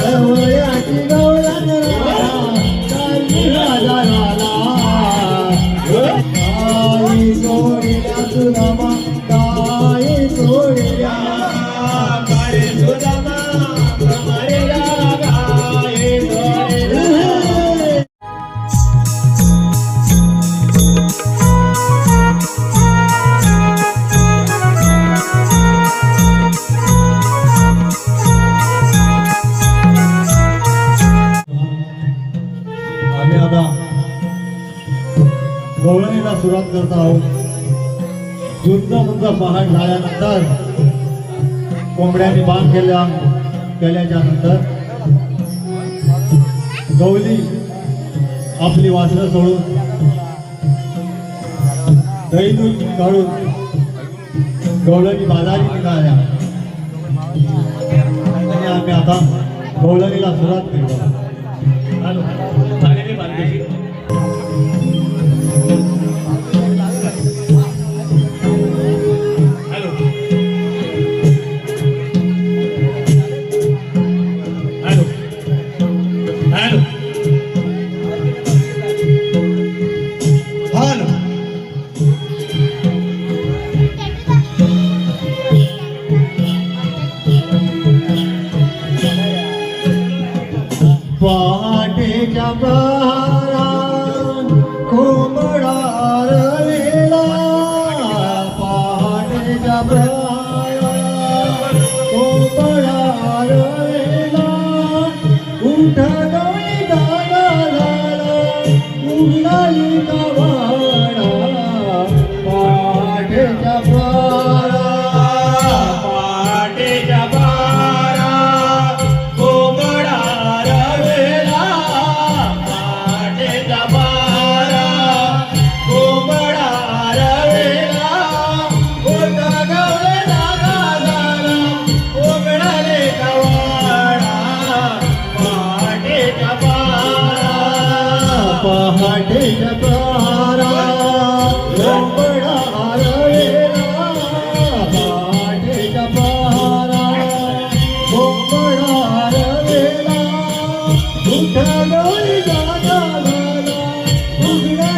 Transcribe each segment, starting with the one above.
गवळ्याची गवळा सुरुवात करत आहोत युद्ध मुद्दा पहाट झाल्यानंतर कोंबड्यांनी बांध केल्या केल्याच्यानंतर गवली आपली वासरं सोडून दैदून काढून गवळणी बाजारी निघाल्या. आणि आम्ही आता गवळणीला सुरुवात केली Baba.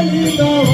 linda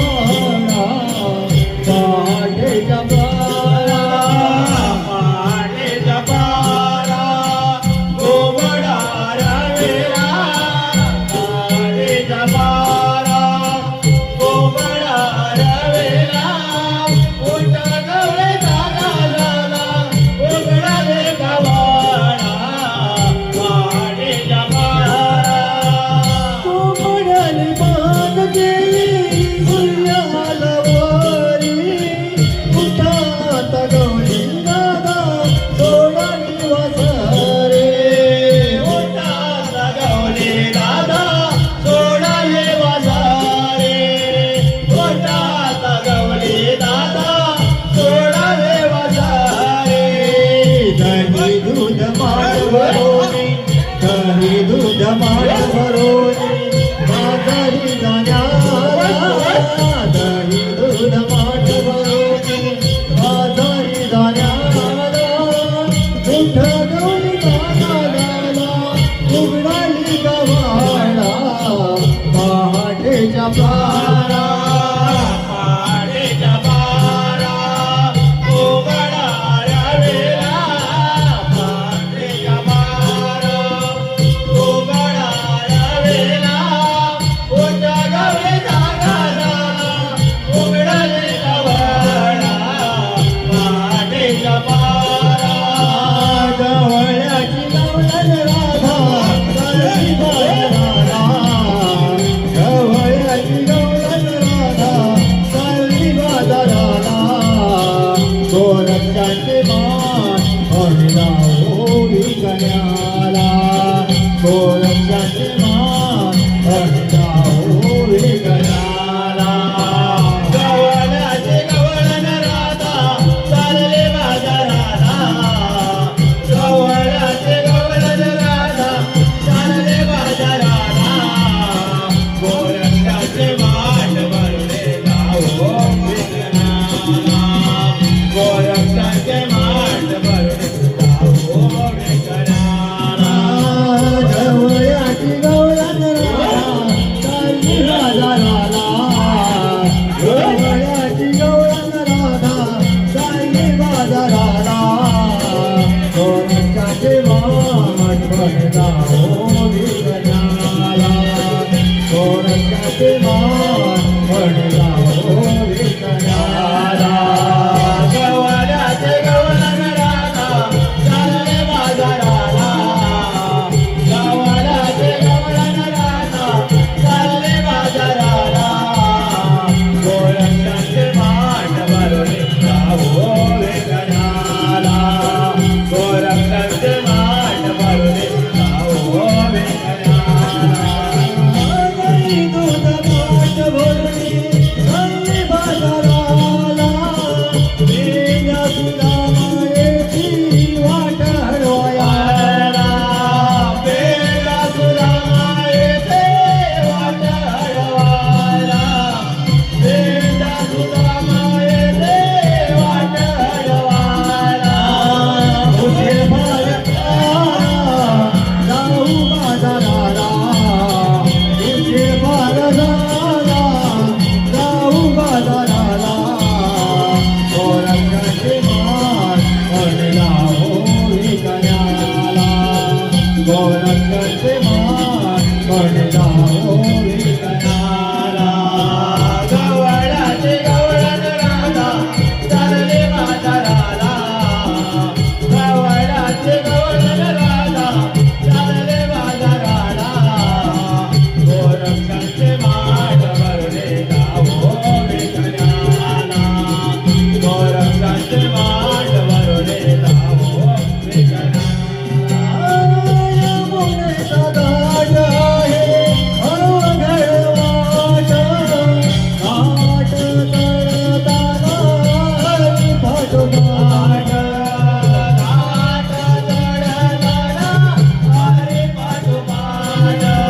I know.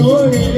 story.